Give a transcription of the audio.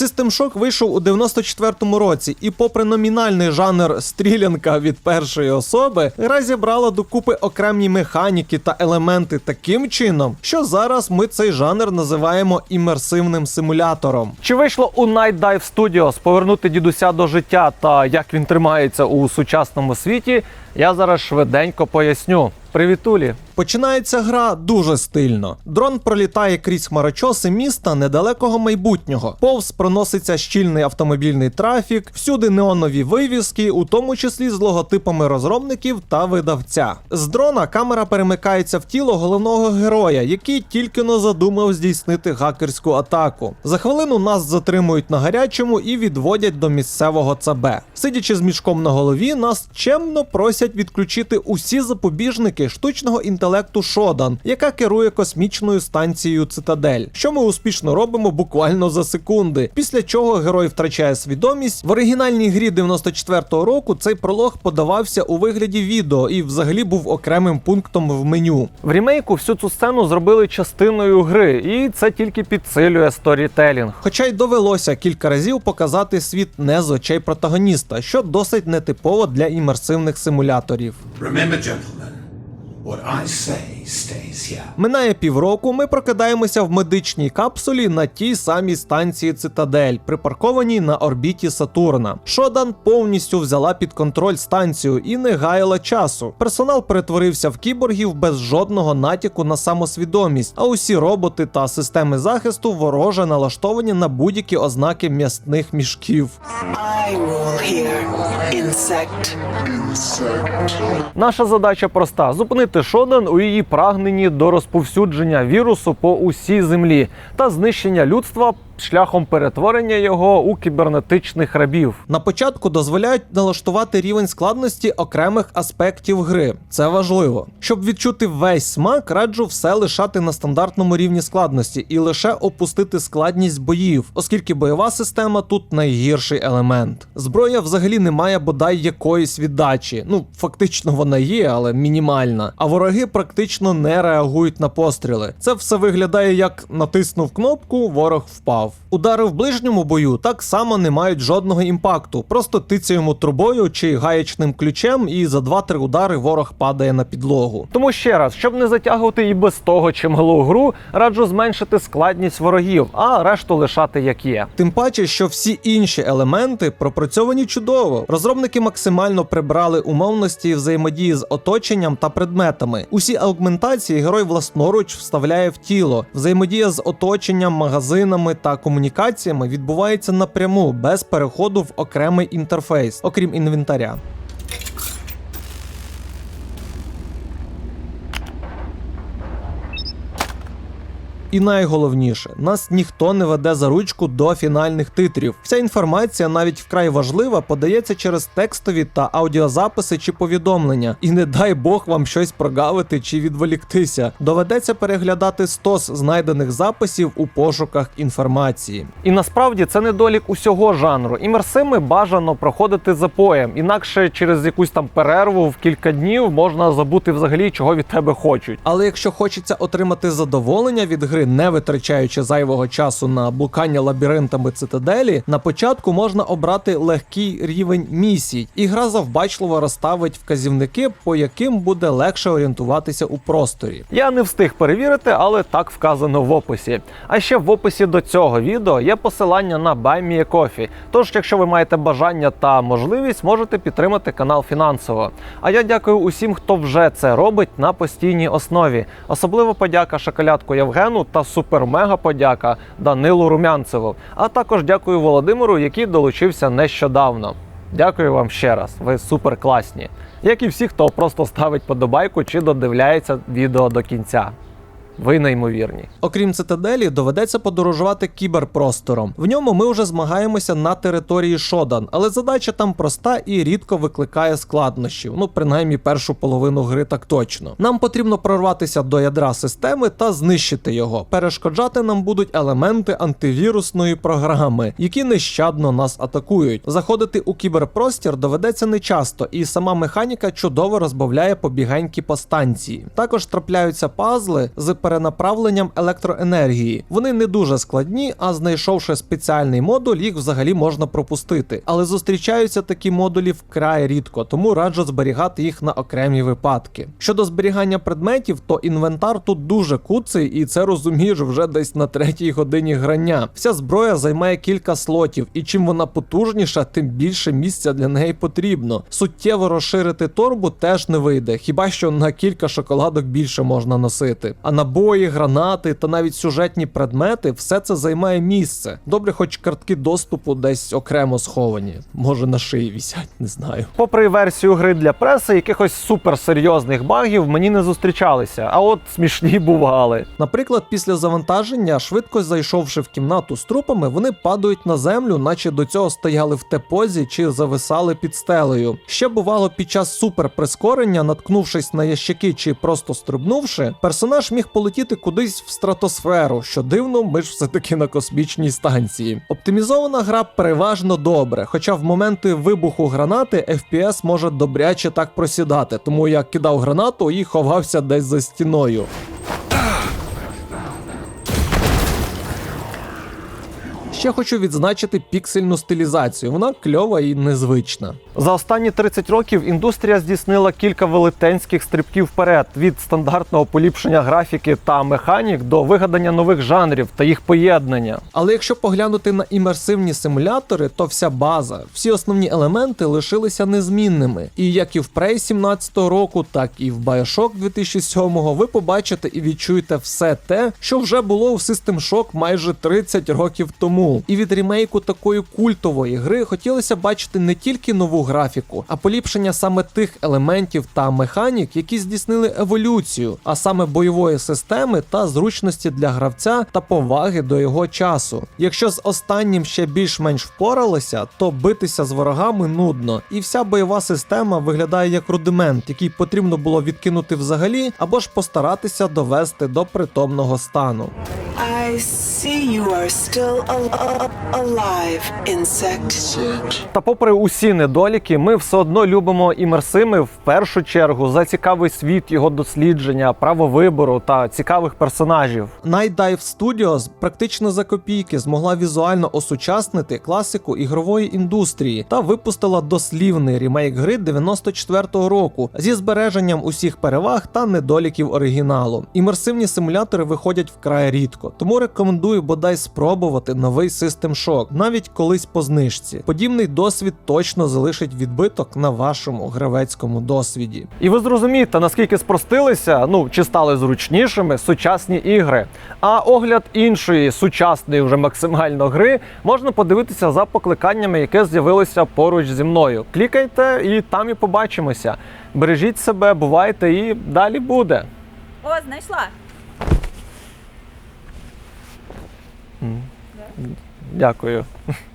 System Shock вийшов у 94-му році, і попри номінальний жанр стрілянка від першої особи, гра зібрала докупи окремі механіки та елементи таким чином, що зараз ми цей жанр називаємо імерсивним симулятором. Чи вийшло у Night Dive Studios повернути дідуся до життя та як він тримається у сучасному світі? Я зараз швиденько поясню. Привітулі! Починається гра дуже стильно. Дрон пролітає крізь хмарочоси міста недалекого майбутнього. Повз проноситься щільний автомобільний трафік, всюди неонові вивіски, у тому числі з логотипами розробників та видавця. З дрона камера перемикається в тіло головного героя, який тільки но задумав здійснити хакерську атаку. За хвилину нас затримують на гарячому і відводять до місцевого ЦБ. Сидячи з мішком на голові, нас чемно просять відключити усі запобіжники штучного інтелекту Шодан, яка керує космічною станцією Цитадель, що ми успішно робимо буквально за секунди. Після чого герой втрачає свідомість. В оригінальній грі 94-го року цей пролог подавався у вигляді відео і взагалі був окремим пунктом в меню. В рімейку всю цю сцену зробили частиною гри, і це тільки підсилює сторітелінг. Хоча й довелося кілька разів показати світ не з очей протагоніста, що досить нетипово для імерсивних симуляторів. Remember, gentlemen, what I say stays here. Минає півроку, ми прокидаємося в медичній капсулі на тій самій станції Цитадель, припаркованій на орбіті Сатурна. Шодан повністю взяла під контроль станцію і не гаяла часу. Персонал перетворився в кіборгів без жодного натяку на самосвідомість, а усі роботи та системи захисту вороже налаштовані на будь-які ознаки м'ясних мішків. I rule here. Insect. Наша задача проста: зупинити Шодан у її прагненні до розповсюдження вірусу по усій землі та знищення людства шляхом перетворення його у кібернетичних рабів. На початку дозволяють налаштувати рівень складності окремих аспектів гри. Це важливо. Щоб відчути весь смак, раджу все лишати на стандартному рівні складності і лише опустити складність боїв, оскільки бойова система тут найгірший елемент. Зброя взагалі не має бодай якоїсь віддачі. Ну фактично вона є, але мінімальна. А вороги практично не реагують на постріли. Це все виглядає як натиснув кнопку, ворог впав. Удари в ближньому бою так само не мають жодного імпакту. Просто тицяємо трубою чи гаячним ключем, і за 2-3 удари ворог падає на підлогу. Тому ще раз, щоб не затягувати і без того чималу гру, раджу зменшити складність ворогів, а решту лишати як є. Тим паче, що всі інші елементи пропрацьовані чудово. Розробники максимально прибрали умовності взаємодії з оточенням та предметами. Усі аугментації герой власноруч вставляє в тіло. Взаємодія з оточенням, магазинами та комунікаціями відбувається напряму без переходу в окремий інтерфейс, окрім інвентаря. І найголовніше, нас ніхто не веде за ручку до фінальних титрів. Вся інформація, навіть вкрай важлива, подається через текстові та аудіозаписи чи повідомлення. І не дай Бог вам щось прогавити чи відволіктися. Доведеться переглядати стос знайдених записів у пошуках інформації. І насправді це недолік усього жанру. Імерсими бажано проходити запоєм, інакше через якусь там перерву в кілька днів можна забути взагалі, чого від тебе хочуть. Але якщо хочеться отримати задоволення від гри, не витрачаючи зайвого часу на блукання лабіринтами цитаделі, на початку можна обрати легкий рівень місій, і гра завбачливо розставить вказівники, по яким буде легше орієнтуватися у просторі. Я не встиг перевірити, але так вказано в описі. А ще в описі до цього відео є посилання на BuyMeACoffee, Тож, якщо ви маєте бажання та можливість, можете підтримати канал фінансово. А я дякую усім, хто вже це робить на постійній основі. Особливо подяка шоколадку Євгену та супер-мега подяка Данилу Румянцеву. А також дякую Володимиру, який долучився нещодавно. Дякую вам ще раз, ви супер класні. Як і всі, хто просто ставить подобайку чи додивляється відео до кінця. Ви неймовірні. Окрім цитаделі, доведеться подорожувати кіберпростором. В ньому ми вже змагаємося на території Шодан, але задача там проста і рідко викликає складнощів. Ну, принаймні, першу половину гри так точно. Нам потрібно прорватися до ядра системи та знищити його. Перешкоджати нам будуть елементи антивірусної програми, які нещадно нас атакують. Заходити у кіберпростір доведеться нечасто, і сама механіка чудово розбавляє побігеньки по станції. Також трапляються пазли з перенаправленням електроенергії. Вони не дуже складні, а знайшовши спеціальний модуль, їх взагалі можна пропустити. Але зустрічаються такі модулі вкрай рідко, тому раджу зберігати їх на окремі випадки. Щодо зберігання предметів, то інвентар тут дуже куций, і це розумієш вже десь на третій годині грання. Вся зброя займає кілька слотів, і чим вона потужніша, тим більше місця для неї потрібно. Суттєво розширити торбу теж не вийде, хіба що на кілька шоколадок більше можна носити. А набої, гранати та навіть сюжетні предмети все це займає місце. Добре, хоч картки доступу десь окремо сховані. Може на шиї вісять, не знаю. Попри версію гри для преси, якихось суперсерйозних багів мені не зустрічалися, а от смішні бували. Наприклад, після завантаження, швидко зайшовши в кімнату з трупами, вони падають на землю, наче до цього стояли в тепозі чи зависали під стелею. Ще бувало під час суперприскорення, наткнувшись на ящики чи просто стрибнувши, персонаж міг полетіти кудись в стратосферу. Що дивно, ми ж все-таки на космічній станції. Оптимізована гра переважно добре, хоча в моменти вибуху гранати FPS може добряче так просідати, тому я кидав гранату і ховався десь за стіною. Ще хочу відзначити піксельну стилізацію. Вона кльова і незвична. За останні 30 років індустрія здійснила кілька велетенських стрибків вперед від стандартного поліпшення графіки та механік до вигадання нових жанрів та їх поєднання. Але якщо поглянути на імерсивні симулятори, то вся база, всі основні елементи лишилися незмінними. І як і в Prey 17-го року, так і в Bioshock 2007-го ви побачите і відчуєте все те, що вже було у System Shock майже 30 років тому. І від ремейку такої культової гри хотілося бачити не тільки нову графіку, а поліпшення саме тих елементів та механік, які здійснили еволюцію, а саме бойової системи та зручності для гравця та поваги до його часу. Якщо з останнім ще більш-менш впоралися, то битися з ворогами нудно, і вся бойова система виглядає як рудимент, який потрібно було відкинути взагалі, або ж постаратися довести до притомного стану. I see you are still al- al- alive, insect. Та попри усі недоліки, ми все одно любимо імерсими в першу чергу за цікавий світ його дослідження, право вибору та цікавих персонажів. Night Dive Studios практично за копійки змогла візуально осучаснити класику ігрової індустрії та випустила дослівний ремейк гри 94-го року зі збереженням усіх переваг та недоліків оригіналу. Імерсивні симулятори виходять вкрай рідко, тому рекомендую бодай спробувати новий System Shock, навіть колись по знижці. Подібний досвід точно залишить відбиток на вашому гравецькому досвіді. І ви зрозумієте, наскільки спростилися, ну чи стали зручнішими сучасні ігри. А огляд іншої сучасної вже максимально гри можна подивитися за покликаннями, яке з'явилося поруч зі мною. Клікайте і там і побачимося. Бережіть себе, бувайте і далі буде. О, знайшла. Дякую.